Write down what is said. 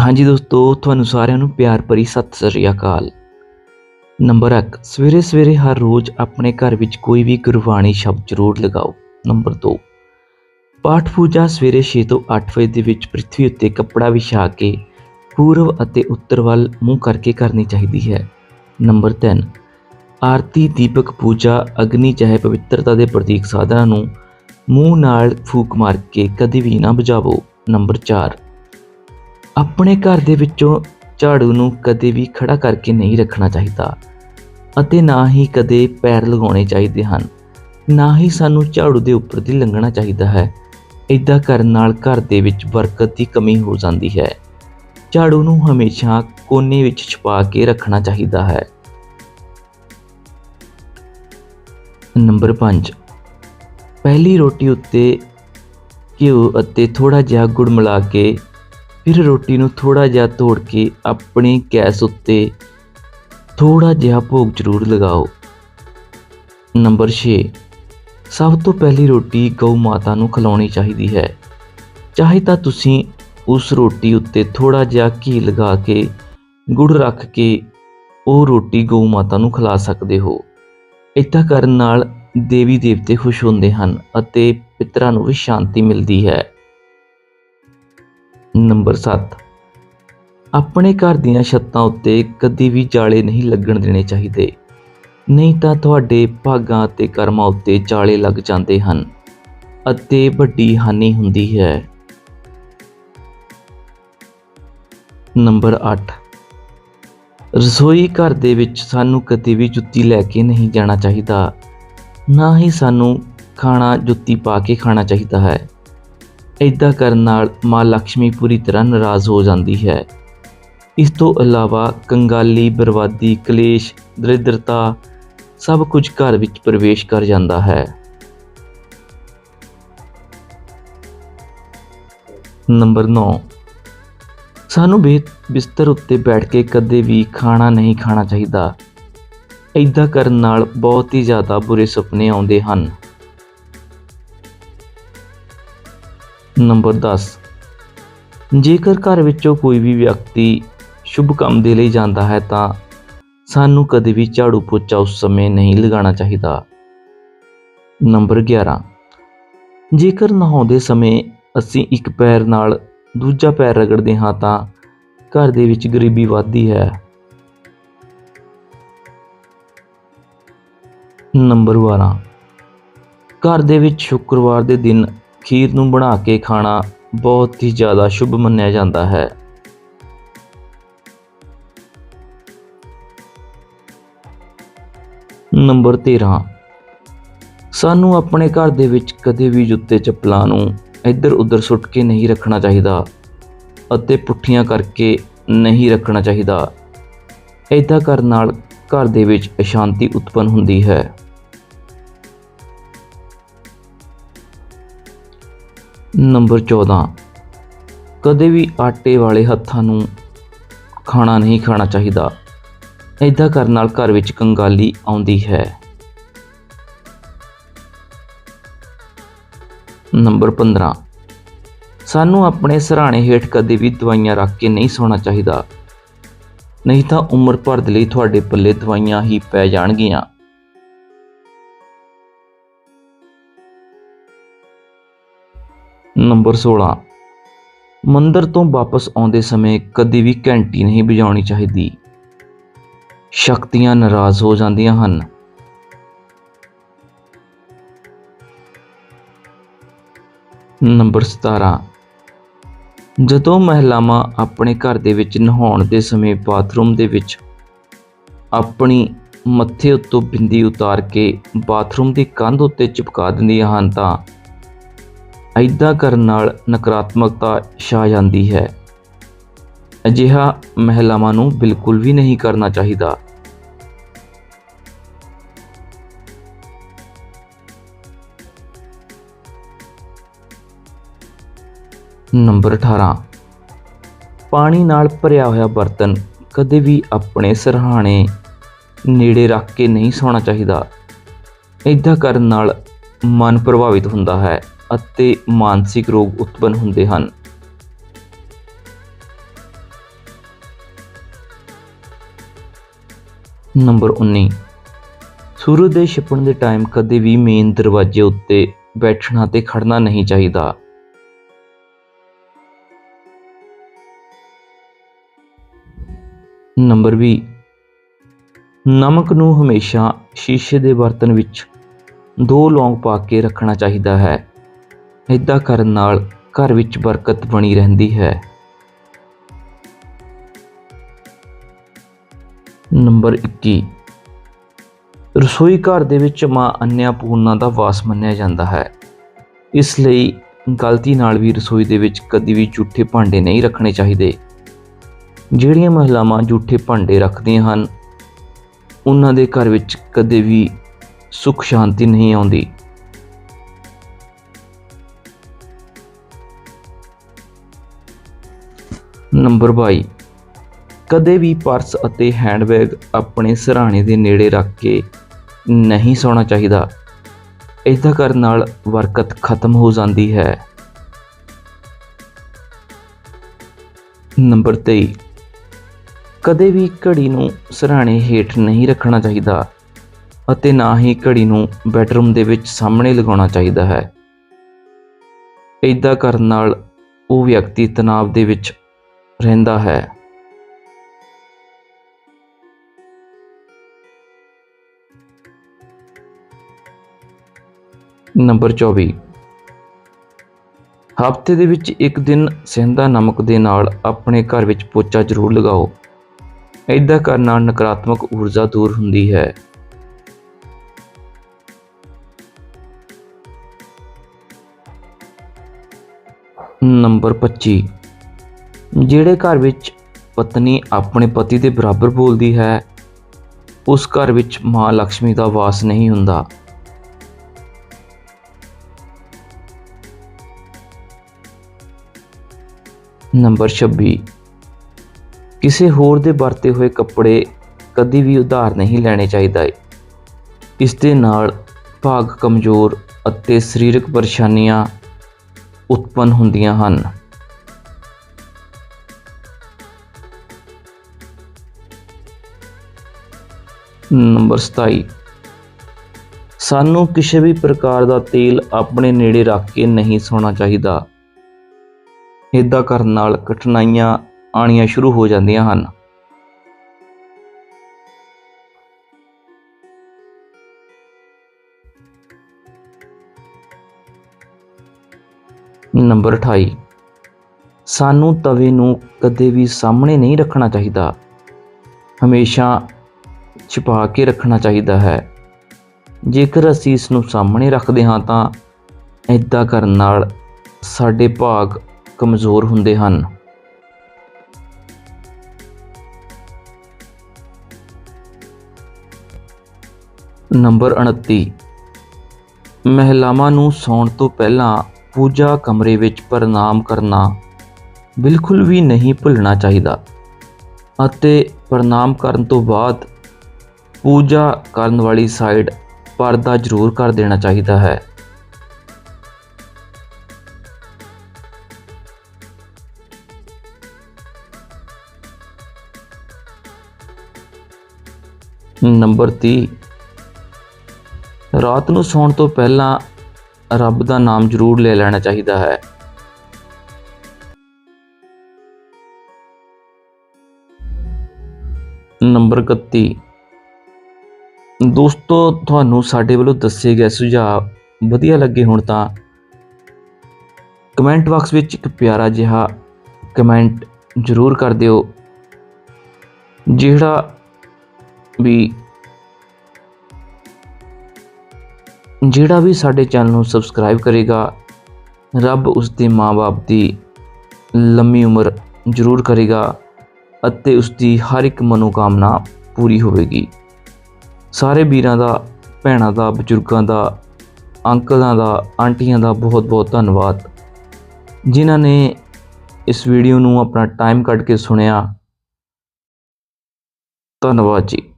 ਹਾਂਜੀ ਦੋਸਤੋ, ਤੁਹਾਨੂੰ ਸਾਰਿਆਂ ਨੂੰ ਪਿਆਰ ਭਰੀ ਸਤਿ ਸ੍ਰੀ ਅਕਾਲ। ਨੰਬਰ 1 ਸਵੇਰੇ ਸਵੇਰੇ ਹਰ ਰੋਜ਼ ਆਪਣੇ ਘਰ ਵਿੱਚ ਕੋਈ ਵੀ ਗੁਰਬਾਣੀ ਸ਼ਬਦ ਜ਼ਰੂਰ ਲਗਾਓ। ਨੰਬਰ 2 ਪਾਠ ਪੂਜਾ ਸਵੇਰੇ 6 ਤੋਂ 8 ਵਜੇ ਦੇ ਵਿੱਚ ਪ੍ਰithvi ਉੱਤੇ ਕੱਪੜਾ ਵਿਛਾ ਕੇ ਪੂਰਬ ਅਤੇ ਉੱਤਰ ਵੱਲ ਮੂੰਹ ਕਰਕੇ ਕਰਨੀ ਚਾਹੀਦੀ ਹੈ। ਨੰਬਰ 3 ਆਰਤੀ ਦੀਪਕ ਪੂਜਾ ਅਗਨੀ ਚਾਹੇ ਪਵਿੱਤਰਤਾ ਦੇ ਪ੍ਰਤੀਕ ਸਾਧਨਾਂ ਨੂੰ ਮੂੰਹ ਨਾਲ ਫੂਕ ਮਾਰ ਕੇ ਕਦੇ ਵੀ ਨਾ ਬੁਝਾਵੋ। ਨੰਬਰ 4 ਆਪਣੇ ਘਰ ਦੇ ਵਿੱਚੋਂ ਝਾੜੂ ਨੂੰ ਕਦੇ ਵੀ ਖੜਾ ਕਰਕੇ ਨਹੀਂ ਰੱਖਣਾ ਚਾਹੀਦਾ ਅਤੇ ਨਾ ਹੀ ਕਦੇ ਪੈਰ ਲਗਾਉਣੇ ਚਾਹੀਦੇ ਹਨ। ਨਾ ਹੀ ਸਾਨੂੰ ਝਾੜੂ ਦੇ ਉੱਪਰ ਦੀ ਲੰਘਣਾ ਚਾਹੀਦਾ ਹੈ। ਇਦਾਂ ਕਰਨ ਨਾਲ ਘਰ ਦੇ ਵਿੱਚ ਬਰਕਤ ਦੀ ਕਮੀ ਹੋ ਜਾਂਦੀ ਹੈ। ਝਾੜੂ ਨੂੰ ਹਮੇਸ਼ਾ ਕੋਨੇ ਵਿੱਚ ਛੁਪਾ ਕੇ ਰੱਖਣਾ ਚਾਹੀਦਾ ਹੈ। ਨੰਬਰ 5 ਪਹਿਲੀ ਰੋਟੀ ਉੱਤੇ ਘਿਓ ਅਤੇ ਥੋੜਾ ਜਿਹਾ ਗੁੜ ਮਿਲਾ ਕੇ ਫਿਰ ਰੋਟੀ ਨੂੰ ਥੋੜਾ ਜਿਹਾ ਤੋੜ ਕੇ ਆਪਣੇ ਗੈਸ ਉੱਤੇ ਥੋੜਾ ਜਿਹਾ ਭੋਗ ਜ਼ਰੂਰ ਲਗਾਓ। ਨੰਬਰ 6 ਸਭ ਤੋਂ ਪਹਿਲੀ ਰੋਟੀ ਗਊ ਮਾਤਾ ਨੂੰ ਖਿਲਾਉਣੀ ਚਾਹੀਦੀ ਹੈ। ਚਾਹੇ ਤਾਂ ਤੁਸੀਂ ਉਸ ਰੋਟੀ ਉੱਤੇ ਥੋੜਾ ਜਿਹਾ ਘੀ ਲਗਾ ਕੇ, ਗੁੜ ਰੱਖ ਕੇ ਉਹ ਰੋਟੀ ਗਊ ਮਾਤਾ ਨੂੰ ਖਿਲਾ ਸਕਦੇ ਹੋ। ਇੱਦਾਂ ਕਰਨ ਨਾਲ ਦੇਵੀ ਦੇਵਤੇ ਖੁਸ਼ ਹੁੰਦੇ ਹਨ ਅਤੇ ਪਿਤਰਾਂ ਨੂੰ ਵੀ ਸ਼ਾਂਤੀ ਮਿਲਦੀ ਹੈ। ਨੰਬਰ 7 ਆਪਣੇ ਘਰ ਦੀਆਂ ਛੱਤਾਂ ਉੱਤੇ ਕਦੀ ਵੀ ਜਾਲੇ ਨਹੀਂ ਲੱਗਣ ਦੇਣੇ ਚਾਹੀਦੇ। ਨਹੀਂ ਤਾਂ ਤੁਹਾਡੇ ਭਾਗਾਂ ਅਤੇ ਕਰਮਾਂ ਉੱਤੇ ਜਾਲੇ ਲੱਗ ਜਾਂਦੇ ਹਨ ਅਤੇ ਵੱਡੀ ਹਾਨੀ ਹੁੰਦੀ ਹੈ। ਨੰਬਰ 8 ਰਸੋਈ ਘਰ ਦੇ ਵਿੱਚ ਸਾਨੂੰ ਕਦੇ ਵੀ ਜੁੱਤੀ ਲੈ ਕੇ ਨਹੀਂ ਜਾਣਾ ਚਾਹੀਦਾ। ਨਾ ਹੀ ਸਾਨੂੰ ਖਾਣਾ ਜੁੱਤੀ ਪਾ ਕੇ ਖਾਣਾ ਚਾਹੀਦਾ ਹੈ। ਇਦਾਂ ਕਰਨ ਨਾਲ ਮਾਂ ਲక్ష్ਮੀ ਪੂਰੀ ਤਰ੍ਹਾਂ ਨਾਰਾਜ਼ ਹੋ ਜਾਂਦੀ ਹੈ। ਇਸ ਤੋਂ ਇਲਾਵਾ ਕੰਗਾਲੀ, ਬਰਬਾਦੀ, ਕਲੇਸ਼, ਦਰਿਦਰਤਾ ਸਭ ਕੁਝ ਘਰ ਵਿੱਚ ਪ੍ਰਵੇਸ਼ ਕਰ ਜਾਂਦਾ ਹੈ। ਨੰਬਰ 9 ਸਾਨੂੰ ਬੇ ਬਿਸਤਰ ਉੱਤੇ ਬੈਠ ਕੇ ਕਦੇ ਵੀ ਖਾਣਾ ਨਹੀਂ ਖਾਣਾ ਚਾਹੀਦਾ। ਇਦਾਂ ਕਰਨ ਨਾਲ ਬਹੁਤ ਹੀ ਜ਼ਿਆਦਾ ਬੁਰੇ ਸੁਪਨੇ ਆਉਂਦੇ ਹਨ। ਨੰਬਰ 10 ਜੇਕਰ ਘਰ ਵਿੱਚੋਂ ਕੋਈ ਵੀ ਵਿਅਕਤੀ ਸ਼ੁਭ ਕੰਮ ਦੇ ਲਈ ਜਾਂਦਾ ਹੈ ਤਾਂ ਸਾਨੂੰ ਕਦੇ ਵੀ ਝਾੜੂ ਪੋਚਾ ਉਸ ਸਮੇਂ ਨਹੀਂ ਲਗਾਉਣਾ ਚਾਹੀਦਾ। ਨੰਬਰ 11 ਜੇਕਰ ਨਹਾਉਂਦੇ ਸਮੇਂ ਅਸੀਂ ਇੱਕ ਪੈਰ ਨਾਲ ਦੂਜਾ ਪੈਰ ਰਗੜਦੇ ਹਾਂ ਤਾਂ ਘਰ ਦੇ ਵਿੱਚ ਗਰੀਬੀ ਵੱਧਦੀ ਹੈ। ਨੰਬਰ 12 ਘਰ ਦੇ ਵਿੱਚ ਸ਼ੁੱਕਰਵਾਰ ਦੇ ਦਿਨ ਖੀਰ ਨੂੰ ਬਣਾ ਕੇ ਖਾਣਾ ਬਹੁਤ ਹੀ ਜ਼ਿਆਦਾ ਸ਼ੁਭ ਮੰਨਿਆ ਜਾਂਦਾ ਹੈ। ਨੰਬਰ 13 ਸਾਨੂੰ ਆਪਣੇ ਘਰ ਦੇ ਵਿੱਚ ਕਦੇ ਵੀ ਜੁੱਤੇ ਚੱਪਲਾਂ ਨੂੰ ਇੱਧਰ ਉੱਧਰ ਸੁੱਟ ਕੇ ਨਹੀਂ ਰੱਖਣਾ ਚਾਹੀਦਾ ਅਤੇ ਪੁੱਠੀਆਂ ਕਰਕੇ ਨਹੀਂ ਰੱਖਣਾ ਚਾਹੀਦਾ। ਇਦਾਂ ਕਰਨ ਨਾਲ ਘਰ ਦੇ ਵਿੱਚ ਅਸ਼ਾਂਤੀ ਉਤਪੰਨ ਹੁੰਦੀ ਹੈ। ਨੰਬਰ 14 ਕਦੇ ਵੀ ਆਟੇ ਵਾਲੇ ਹੱਥਾਂ ਨੂੰ ਖਾਣਾ ਨਹੀਂ ਖਾਣਾ ਚਾਹੀਦਾ। ਇਦਾਂ ਕਰਨ ਨਾਲ ਘਰ ਵਿੱਚ ਕੰਗਾਲੀ ਆਉਂਦੀ ਹੈ। ਨੰਬਰ 15 ਸਾਨੂੰ ਆਪਣੇ ਸਰਾਣੇ ਹੇਠ ਕਦੇ ਵੀ ਦਵਾਈਆਂ ਰੱਖ ਕੇ ਨਹੀਂ ਸੌਣਾ ਚਾਹੀਦਾ। ਨਹੀਂ ਤਾਂ ਉਮਰ ਭਰ ਦੇ ਲਈ ਤੁਹਾਡੇ ਪੱਲੇ ਦਵਾਈਆਂ ਹੀ ਪੈ ਜਾਣਗੀਆਂ। ਨੰਬਰ 16 ਮੰਦਰ ਤੋਂ ਵਾਪਸ ਆਉਂਦੇ ਸਮੇਂ ਕਦੀ ਵੀ ਘੰਟੀ ਨਹੀਂ ਵਜਾਉਣੀ ਚਾਹੀਦੀ। ਸ਼ਕਤੀਆਂ ਨਾਰਾਜ਼ ਹੋ ਜਾਂਦੀਆਂ ਹਨ। ਨੰਬਰ 17 ਜਦੋਂ ਮਹਿਲਾਵਾਂ ਆਪਣੇ ਘਰ ਦੇ ਵਿੱਚ ਨਹਾਉਣ ਦੇ ਸਮੇਂ ਬਾਥਰੂਮ ਦੇ ਵਿੱਚ ਆਪਣੀ ਮੱਥੇ ਉੱਤੋਂ ਬਿੰਦੀ ਉਤਾਰ ਕੇ ਬਾਥਰੂਮ ਦੀ ਕੰਧ ਉੱਤੇ ਚਿਪਕਾ ਦਿੰਦੀਆਂ ਹਨ ਤਾਂ ਐਦਾਂ ਕਰਨ ਨਾਲ ਨਕਾਰਾਤਮਕਤਾ ਛਾ ਜਾਂਦੀ ਹੈ। ਅਜਿਹਾ ਮਹਿਲਾਵਾਂ ਨੂੰ ਬਿਲਕੁਲ ਵੀ ਨਹੀਂ ਕਰਨਾ ਚਾਹੀਦਾ। ਨੰਬਰ 18 ਪਾਣੀ ਨਾਲ ਭਰਿਆ ਹੋਇਆ ਬਰਤਨ ਕਦੇ ਵੀ ਆਪਣੇ ਸਰਹਾਣੇ ਨੇੜੇ ਰੱਖ ਕੇ ਨਹੀਂ ਸੌਣਾ ਚਾਹੀਦਾ। ਇਦਾਂ ਕਰਨ ਨਾਲ ਮਨ ਪ੍ਰਭਾਵਿਤ ਹੁੰਦਾ ਹੈ। ਅਤੇ ਮਾਨਸਿਕ ਰੋਗ ਉਤਪੰਨ ਹੁੰਦੇ ਹਨ। ਨੰਬਰ 19 ਸੂਰਜ ਦੇ ਛਿਪਣ ਦੇ ਟਾਈਮ ਕਦੇ ਵੀ ਮੇਨ ਦਰਵਾਜ਼ੇ ਉੱਤੇ ਬੈਠਣਾ ਤੇ ਖੜਨਾ ਨਹੀਂ ਚਾਹੀਦਾ। ਨੰਬਰ 20 ਨਮਕ ਨੂੰ ਹਮੇਸ਼ਾ ਸ਼ੀਸ਼ੇ ਦੇ ਬਰਤਨ ਵਿੱਚ ਦੋ ਲੌਂਗ ਪਾ ਕੇ ਰੱਖਣਾ ਚਾਹੀਦਾ ਹੈ। ਇਦਾਂ ਕਰਨ ਨਾਲ ਘਰ ਵਿੱਚ ਬਰਕਤ ਬਣੀ ਰਹਿੰਦੀ ਹੈ। ਨੰਬਰ 21 ਰਸੋਈ ਘਰ ਦੇ ਵਿੱਚ ਮਾਂ ਅੰਨਿਆ ਅੰਨਿਆਪੂਰਨਾ ਦਾ ਵਾਸ ਮੰਨਿਆ ਜਾਂਦਾ ਹੈ। ਇਸ ਲਈ ਗਲਤੀ ਨਾਲ ਵੀ ਰਸੋਈ ਦੇ ਵਿੱਚ ਕਦੀ ਵੀ ਝੂਠੇ ਭਾਂਡੇ ਨਹੀਂ ਰੱਖਣੇ ਚਾਹੀਦੇ। ਜਿਹੜੀਆਂ ਮਹਿਲਾਵਾਂ ਝੂਠੇ ਭਾਂਡੇ ਰੱਖਦੀਆਂ ਹਨ, ਉਹਨਾਂ ਦੇ ਘਰ ਵਿੱਚ ਕਦੇ ਵੀ ਸੁੱਖ ਸ਼ਾਂਤੀ ਨਹੀਂ ਆਉਂਦੀ। ਨੰਬਰ 22 ਕਦੇ ਵੀ ਪਰਸ ਅਤੇ ਹੈਂਡਬੈਗ ਆਪਣੇ ਸਿਰਹਾਣੇ ਦੇ ਨੇੜੇ ਰੱਖ ਕੇ ਨਹੀਂ ਸੌਣਾ ਚਾਹੀਦਾ। ਇਦਾਂ ਕਰਨ ਨਾਲ ਵਰਕਤ ਖਤਮ ਹੋ ਜਾਂਦੀ ਹੈ। ਨੰਬਰ 23 ਕਦੇ ਵੀ ਘੜੀ ਨੂੰ ਸਿਰਹਾਣੇ ਹੇਠ ਨਹੀਂ ਰੱਖਣਾ ਚਾਹੀਦਾ ਅਤੇ ਨਾ ਹੀ ਘੜੀ ਨੂੰ ਬੈਡਰੂਮ ਦੇ ਵਿੱਚ ਸਾਹਮਣੇ ਲਗਾਉਣਾ ਚਾਹੀਦਾ ਹੈ। ਇਦਾਂ ਕਰਨ ਨਾਲ ਉਹ ਵਿਅਕਤੀ ਤਣਾਅ ਦੇ ਵਿੱਚ ਰਹਿੰਦਾ ਹੈ। ਨੰਬਰ 24 ਹਫ਼ਤੇ ਦੇ ਵਿੱਚ ਇੱਕ ਦਿਨ ਸਹਿੰਦਾ ਨਮਕ ਦੇ ਨਾਲ ਆਪਣੇ ਘਰ ਵਿੱਚ ਪੋਚਾ ਜ਼ਰੂਰ ਲਗਾਓ। ਇਦਾਂ ਕਰਨ ਨਾਲ ਨਕਾਰਾਤਮਕ ਊਰਜਾ ਦੂਰ ਹੁੰਦੀ ਹੈ। ਨੰਬਰ 25 ਜਿਹੜੇ ਘਰ ਵਿੱਚ ਪਤਨੀ ਆਪਣੇ ਪਤੀ ਦੇ ਬਰਾਬਰ ਬੋਲਦੀ ਹੈ, ਉਸ ਘਰ ਵਿੱਚ ਮਾਂ ਲక్ష్ਮੀ ਦਾ ਵਾਸ ਨਹੀਂ ਹੁੰਦਾ। ਨੰਬਰ 26 ਕਿਸੇ ਹੋਰ ਦੇ ਵਰਤੇ ਹੋਏ ਕੱਪੜੇ ਕਦੀ ਵੀ ਉਧਾਰ ਨਹੀਂ ਲੈਣੇ ਚਾਹੀਦਾ। ਇਸ ਦੇ ਨਾਲ ਭਾਗ ਕਮਜ਼ੋਰ ਅਤੇ ਸਰੀਰਕ ਪਰੇਸ਼ਾਨੀਆਂ ਉਤਪੰਨ ਹੁੰਦੀਆਂ ਹਨ। ਨੰਬਰ 27 ਸਾਨੂੰ ਕਿਸੇ ਵੀ ਪ੍ਰਕਾਰ ਦਾ ਤੇਲ ਆਪਣੇ ਨੇੜੇ ਰੱਖ ਕੇ ਨਹੀਂ ਸੌਣਾ ਚਾਹੀਦਾ। ਇਦਾਂ ਕਰਨ ਨਾਲ ਕਠਿਨਾਈਆਂ ਆਣੀਆਂ ਸ਼ੁਰੂ ਹੋ ਜਾਂਦੀਆਂ ਹਨ। ਨੰਬਰ 28 ਸਾਨੂੰ ਤਵੇ ਨੂੰ ਕਦੇ ਵੀ ਸਾਹਮਣੇ ਨਹੀਂ ਰੱਖਣਾ ਚਾਹੀਦਾ। ਹਮੇਸ਼ਾ ਛੁਪਾ ਕੇ ਰੱਖਣਾ ਚਾਹੀਦਾ ਹੈ। ਜੇਕਰ ਅਸੀਂ ਇਸ ਨੂੰ ਸਾਹਮਣੇ ਰੱਖਦੇ ਹਾਂ ਤਾਂ ਇਦਾਂ ਕਰਨ ਨਾਲ ਸਾਡੇ ਭਾਗ ਕਮਜ਼ੋਰ ਹੁੰਦੇ ਹਨ। ਨੰਬਰ 29 ਮਹਿਲਾਵਾਂ ਨੂੰ ਸੌਣ ਤੋਂ ਪਹਿਲਾਂ ਪੂਜਾ ਕਮਰੇ ਵਿੱਚ ਪ੍ਰਣਾਮ ਕਰਨਾ ਬਿਲਕੁਲ ਵੀ ਨਹੀਂ ਭੁੱਲਣਾ ਚਾਹੀਦਾ ਅਤੇ ਪ੍ਰਣਾਮ ਕਰਨ ਤੋਂ ਬਾਅਦ ਪੂਜਾ ਕਰਨ ਵਾਲੀ ਸਾਈਡ ਪਰਦਾ ਜ਼ਰੂਰ ਕਰ ਦੇਣਾ ਚਾਹੀਦਾ ਹੈ। ਨੰਬਰ 30 ਰਾਤ ਨੂੰ ਸੌਣ ਤੋਂ ਪਹਿਲਾਂ ਰੱਬ ਦਾ ਨਾਮ ਜ਼ਰੂਰ ਲੈ ਲੈਣਾ ਚਾਹੀਦਾ ਹੈ। ਨੰਬਰ 31 ਦੋਸਤੋ, ਤੁਹਾਨੂੰ ਸਾਡੇ ਵੱਲੋਂ ਦੱਸੇ ਗਏ ਸੁਝਾਅ ਵਧੀਆ ਲੱਗੇ ਹੋਣ ਤਾਂ ਕਮੈਂਟ ਬਾਕਸ ਵਿੱਚ ਇੱਕ ਪਿਆਰਾ ਜਿਹਾ ਕਮੈਂਟ ਜ਼ਰੂਰ ਕਰ ਦਿਓ, ਜਿਹੜਾ ਵੀ ਜਿਹੜਾ ਵੀ ਸਾਡੇ ਚੈਨਲ ਨੂੰ ਸਬਸਕ੍ਰਾਈਬ ਕਰੇਗਾ, ਰੱਬ ਉਸ ਦੇ ਮਾਪੇ ਦੀ ਲੰਮੀ ਉਮਰ ਜ਼ਰੂਰ ਕਰੇਗਾ ਅਤੇ ਉਸ ਦੀ ਹਰ ਇੱਕ ਮਨੋਕਾਮਨਾ ਪੂਰੀ ਹੋਵੇਗੀ। ਸਾਰੇ ਵੀਰਾਂ ਦਾ, ਭੈਣਾਂ ਦਾ, ਬਜ਼ੁਰਗਾਂ ਦਾ, ਅੰਕਲਾਂ ਦਾ, ਆਂਟੀਆਂ ਦਾ ਬਹੁਤ ਬਹੁਤ ਧੰਨਵਾਦ। ਜਿਨ੍ਹਾਂ ਨੇ ਇਸ ਵੀਡੀਓ ਨੂੰ ਆਪਣਾ ਟਾਈਮ ਕੱਢ ਕੇ ਸੁਣਿਆ, ਧੰਨਵਾਦ ਜੀ।